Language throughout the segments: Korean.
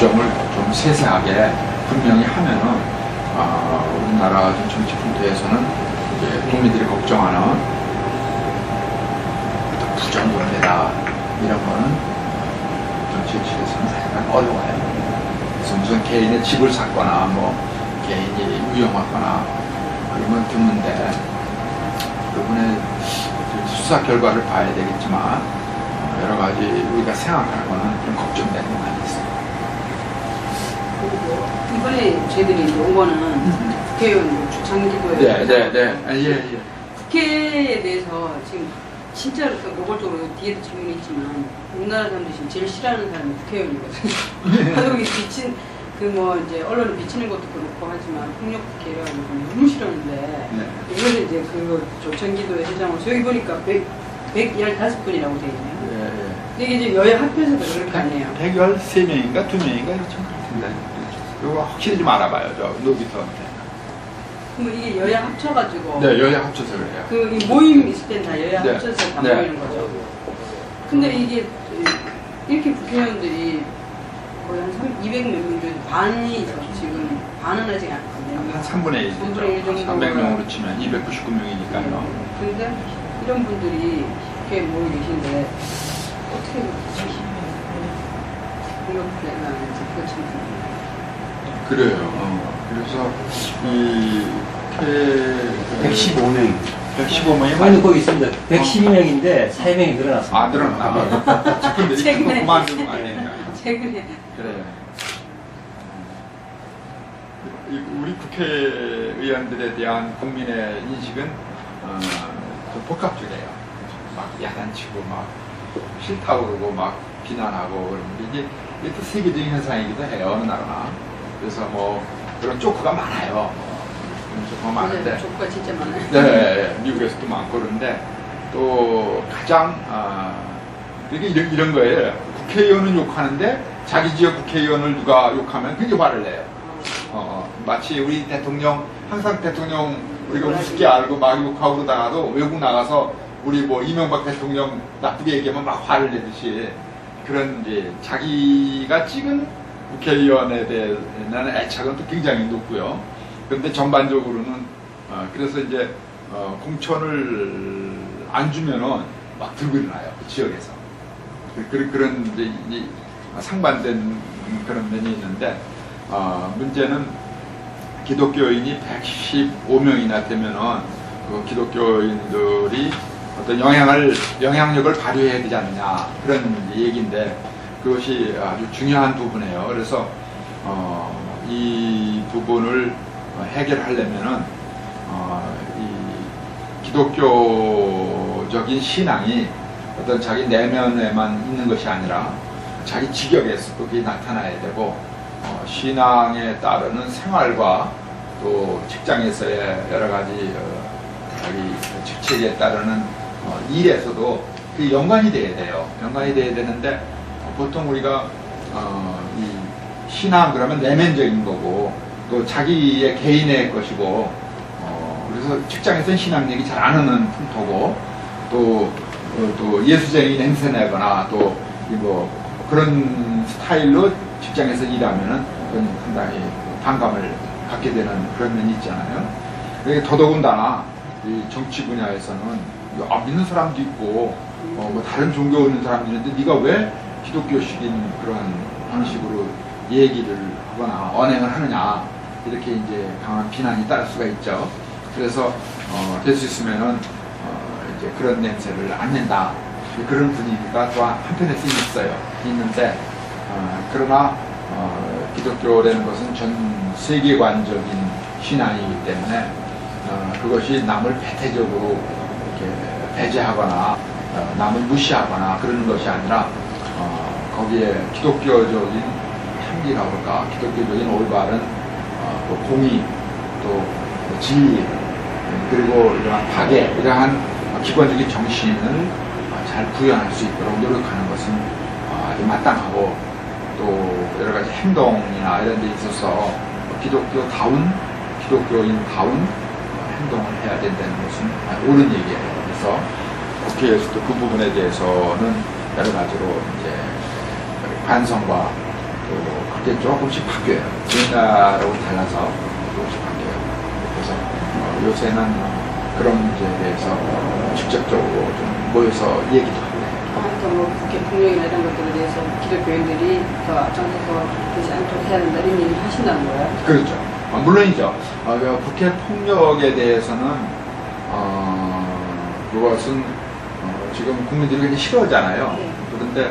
규정을 좀 세세하게 분명히 하면은 아, 우리나라 좀 정치 이제 국민들이 걱정하는 부정부패다 이런 거는 정치에서는 약간 어려워요. 그래서 무슨 개인의 집을 샀거나 뭐 개인이 위험하거나 그러면 드문데 그분의 수사 결과를 봐야 되겠지만 어, 여러 가지 우리가 생각하는 거는 좀 걱정되는 게 많이 있어요. 이번에 저희들이 이제 온 거는 국회의원 주창기도에 네, 네, 네. 아, 예, 예. 국회에 대해서 지금 진짜로 그 노골적으로 뒤에도 질문이 있지만 우리나라 사람들이 지금 제일 싫어하는 사람이 국회의원이거든요. 하도 이 비친 그 뭐 이제 언론을 비치는 것도 그렇고 하지만 폭력 국회 이래가지고 너무 싫었는데 네. 이번에 이제 그 조천기도의 회장으로서 여기 보니까 100, 115분이라고 돼 있네요. 예, 예. 근데 이게 이제 여야 합해서도 그렇게 하네요. 113명인가 2명인가 이렇게 같은데. 이거 확실히 좀 알아봐요, 저 노비터한테. 그럼 이게 여야 합쳐가지고 네, 여야 합쳐서 그래요. 그 이 모임 있을 땐 다 여야 네. 합쳐서 다 네. 모이는 거죠. 근데 이게 이렇게 국회의원들이 거의 한 200몇명 중에 반이 지금 반은 아직 안한 돼요. 3분의 1이죠. 3분의 1 정도가. 300명으로 치면 299명이니까요. 근데 이런 분들이 이렇게 모여 계신데 어떻게 공격되나 하는지 그거 참 궁금해요. 그래요. 어. 그래서 이 K 115명. 115명이 아니 거기 있습니다. 112명인데 4명이 늘어났습니다. 아 늘었나 봐. 근데 최근에. 이거 그만두면 안 되니까. 최근에 그래요. 이- 우리 국회의원들에 대한 국민의 인식은 어, 좀 복합적이에요. 막 야단치고 막 싫다고 그러고 막 비난하고 그러는데 이게 이게 또 세계적인 현상이기도 해요 어느 나라나. 그래서 뭐 그런 쪼크가 많아요. 쪼크가 많은데. 조가 진짜 많아요. 네, 미국에서도 많고 그런데 또 가장 아, 이게 이런, 이런 거예요. 국회의원은 욕하는데 자기 지역 국회의원을 누가 욕하면 그게 화를 내요. 어, 마치 우리 대통령 항상 대통령 우리가 우습게 알고 막 욕하고 그러다가도 외국 나가서 우리 뭐 이명박 대통령 나쁘게 얘기하면 막 화를 내듯이 그런 이제 자기가 찍은 국회의원에 대한 애착은 또 굉장히 높고요. 그런데 전반적으로는 어, 그래서 이제 어, 공천을 안 주면은 막 들고 일어나요 그 지역에서 그, 그, 그런 이제 이 상반된 그런 면이 있는데 어, 문제는 기독교인이 115명이나 되면은 그 기독교인들이 어떤 영향을 영향력을 발휘해야 되지 않느냐 그런 얘기인데 그것이 아주 중요한 부분이에요. 그래서 어, 이 부분을 해결하려면은 어, 이 기독교적인 신앙이 어떤 자기 내면에만 있는 것이 아니라 자기 직역에서 그게 나타나야 되고 어, 신앙에 따르는 생활과 또 직장에서의 여러 가지 어, 자기 직책에 따르는 어, 일에서도 그 연관이 돼야 돼요. 연관이 돼야 되는데 어, 보통 우리가 어, 이 신앙 그러면 내면적인 거고 또 자기의 개인의 것이고 어, 그래서 직장에서는 신앙 얘기 잘 안 하는 풍토고 또, 어, 또 예수쟁이 냄새 내거나 또 이거 그런 스타일로 직장에서 일하면은 상당히 반감을 갖게 되는 그런 면이 있잖아요. 더더군다나 이 정치 분야에서는 아, 믿는 사람도 있고 어, 뭐 다른 종교 있는 사람도 있는데 네가 왜 기독교식인 그런 방식으로 얘기를 하거나 언행을 하느냐 이렇게 이제 강한 비난이 따를 수가 있죠. 그래서 어, 될 수 있으면은 어, 이제 그런 냄새를 안 낸다. 그런 분위기가 또 한편에서 있어요. 있는데 어, 그러나 어, 기독교라는 것은 전 세계관적인 신앙이기 때문에 어, 그것이 남을 배태적으로 배제하거나 어, 남을 무시하거나 그러는 것이 아니라 어, 거기에 기독교적인 향기라고 할까 기독교적인 올바른 어, 또 공의 또 진리 그리고 이러한 박애 이러한 기본적인 정신을 어, 잘 구현할 수 있도록 노력하는 것은 어, 아주 마땅하고 또 여러 가지 행동이나 이런 데 있어서 기독교다운 기독교인다운 행동을 해야 된다는 것은 옳은 얘기예요. 그래서 국회에서도 그 부분에 대해서는 여러 가지로 이제 반성과 또 이제 조금씩 바뀌어요. 옛날하고 달라서 조금씩 바뀌어요. 그래서 어, 요새는 어, 그런 문제에 대해서 직접적으로 좀 모여서 얘기도 하고 그러니까 뭐 국회 폭력이나 이런 것들에 대해서 기독 교인들이 더 앞장서서 되지 않도록 해야 된다 이런 얘기를 하신다는 거예요. 그렇죠. 어, 물론이죠. 어, 그 북해 폭력에 대해서는 어, 그것은 어, 지금 국민들이 굉장히 싫어하잖아요. 네. 그런데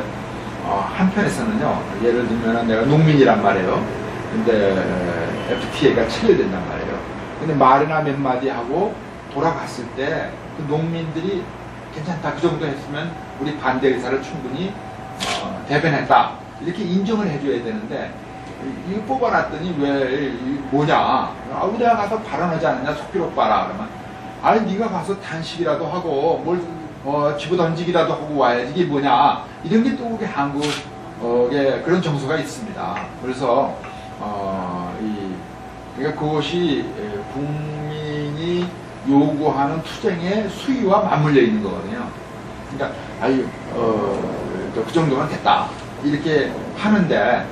어, 한편에서는요. 예를 들면 내가 농민이란 말이에요. 근데 FTA가 체결된단 말이에요. 근데 말이나 몇 마디 하고 돌아갔을 때 그 농민들이 괜찮다 그 정도 했으면 우리 반대 의사를 충분히 어, 대변했다 이렇게 인정을 해줘야 되는데 이- 이거 뽑아놨더니 왜 이- 뭐냐 아 우리가 가서 발언하지 않느냐 속기록 봐라 그러면 아니 네가 가서 단식이라도 하고 뭘 어, 집어 던지기라도 하고 와야지 이게 뭐냐. 이런 게 또 우리 한국에 그런 정서가 있습니다. 그래서 어, 이 그러니까 그것이 에, 국민이 요구하는 투쟁의 수위와 맞물려 있는 거거든요. 그러니까 아유 어, 저그 정도면 됐다. 이렇게 하는데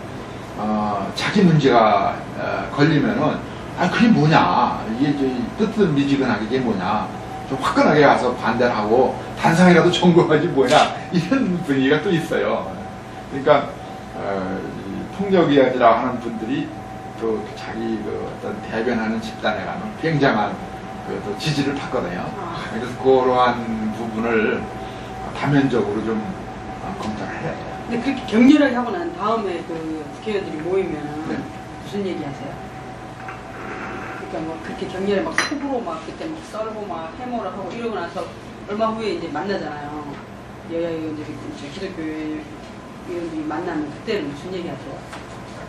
어, 자기 문제가 어, 걸리면은 아 그게 뭐냐. 이게 저 뜨뜻미지근하게 이게 뭐냐 좀 화끈하게 가서 반대를 하고 단상이라도 청구하지 뭐냐 이런 분위기가 또 있어요. 그러니까 어, 이 폭력이야지라 하는 분들이 또 자기 그 어떤 대변하는 집단에 가면 굉장한 그또 지지를 받거든요. 아. 그래서 그러한 부분을 다면적으로 좀 어, 검토를 해야 돼요. 근데 그렇게 격렬하게 하고 난 다음에 그 국회의원들이 모이면 네. 무슨 얘기 하세요? 그러니까 뭐 그렇게 격렬하게 막 속으로 막 그때 막 썰고 막 해모를 하고 이러고 나서 얼마 후에 이제 만나잖아요. 여야 의원들이 저 기독교 의원들이 만나면 그때는 무슨 얘기 하세요?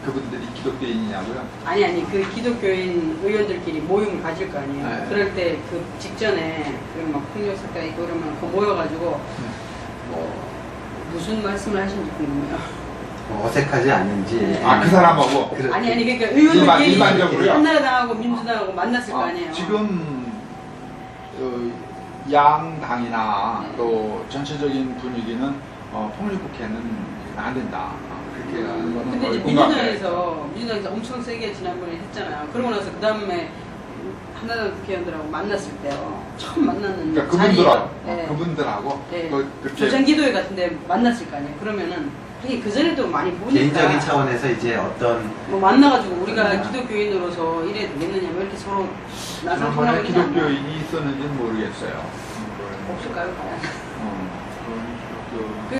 그분들이 기독교인이냐고요? 아니 아니 그 기독교인 의원들끼리 모임을 가질 거 아니에요. 네. 그럴 때 그 직전에 그런 막 폭력 사건 있고 그러면 그 모여가지고 네. 뭐 무슨 말씀을 하신지 궁금해요. 뭐 어색하지 않는지. 아 그 사람하고 그래. 아니 아니 그러니까 일반- 의원들끼리 일반적으로요? 한나라당하고 민주당하고 만났을 거 아, 아니에요. 지금 어, 양당이나 또 전체적인 분위기는 어, 폭력국회는 안 된다. 어, 그렇게 하는 거는 근데 이제 거의. 민주당에서 민주당에서 엄청 세게 지난번에 했잖아요. 그러고 나서 그 다음에 한나라당 국회의원들하고 만났을 때요. 처음 만났는 그러니까 그분들하고 네. 그분들하고 네. 그, 그렇게 조장기도회 같은데 만났을 거 아니에요. 그러면은 이게 그전에도 많이 보니까 개인적인 차원에서 이제 어떤 뭐 만나가지고 우리가 음. 기독교인으로서 이래 되겠느냐 왜 이렇게 서로 나선 통합이 기독교인이 있었는지는 모르겠어요. 없을까요? 음, 그런 기독교. 그